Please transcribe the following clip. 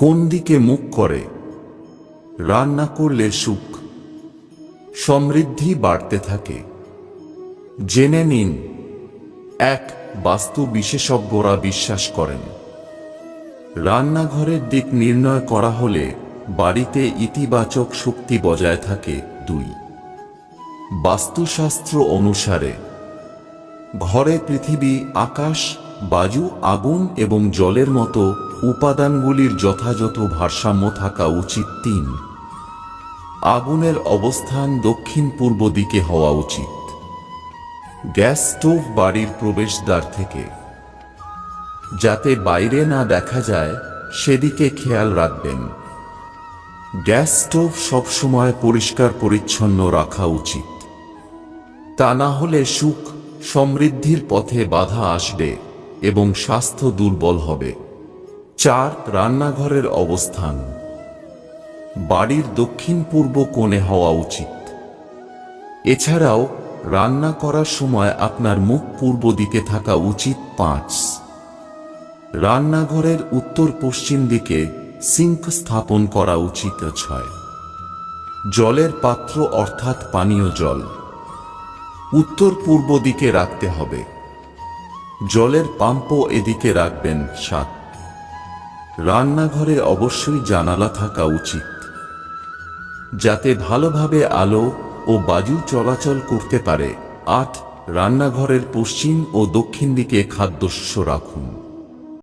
কোন দিকে মুখ করে? রান্না করলে সুখ, সমৃদ্ধি বাড়তে থাকে। জেনে নিন, এক বাস্তু বিশেষজ্ঞরা বিশ্বাস করেন। রান্নাঘরের দিক নির্ণয় করা হলে বাড়িতে ইতিবাচক শক্তি বজায় থাকে দুই। বাস্তুশাস্ত্র অনুসারে, ঘরে পৃথিবী আকাশ বাজু আগুন এবং জলের মতো উপাদানগুলির যথাযথ ভারসাম্য থাকা উচিত তিন। আগুনের অবস্থান দক্ষিণ পূর্ব দিকে হওয়া উচিত। গ্যাস স্টোভ বাড়ির প্রবেশদ্বার থেকে। যাতে বাইরে না দেখা যায়, সেদিকে খেয়াল রাখবেন। গ্যাস স্টোভ সবসময় পরিষ্কার পরিচ্ছন্ন রাখা উচিত। তা না হলে সুখ সমৃদ্ধির পথে বাধা আসবে এবং স্বাস্থ্য দুর্বল হবে। চার রান্নাঘরের অবস্থান। বাড়ির দক্ষিণ পূর্ব কোণে হওয়া উচিত। এছাড়াও, রান্না করার সময় আপনার মুখ পূর্ব দিকে থাকা উচিত পাঁচ। রান্নাঘরের উত্তর পশ্চিম দিকে সিঙ্ক স্থাপন করা উচিত ছয়। জলের পাত্র অর্থাৎ পানীয় জল। উত্তর পূর্ব দিকে রাখতে হবে। জলের পাম্পও এদিকে রাখবেন সাত। রান্নাঘরে অবশ্যই জানালা থাকা উচিত, যাতে ভালোভাবে আলো ও বায়ু চলাচল করতে পারে। আট, রান্নাঘরের পশ্চিম ও দক্ষিণ দিকে খাদ্যশস্য রাখুন।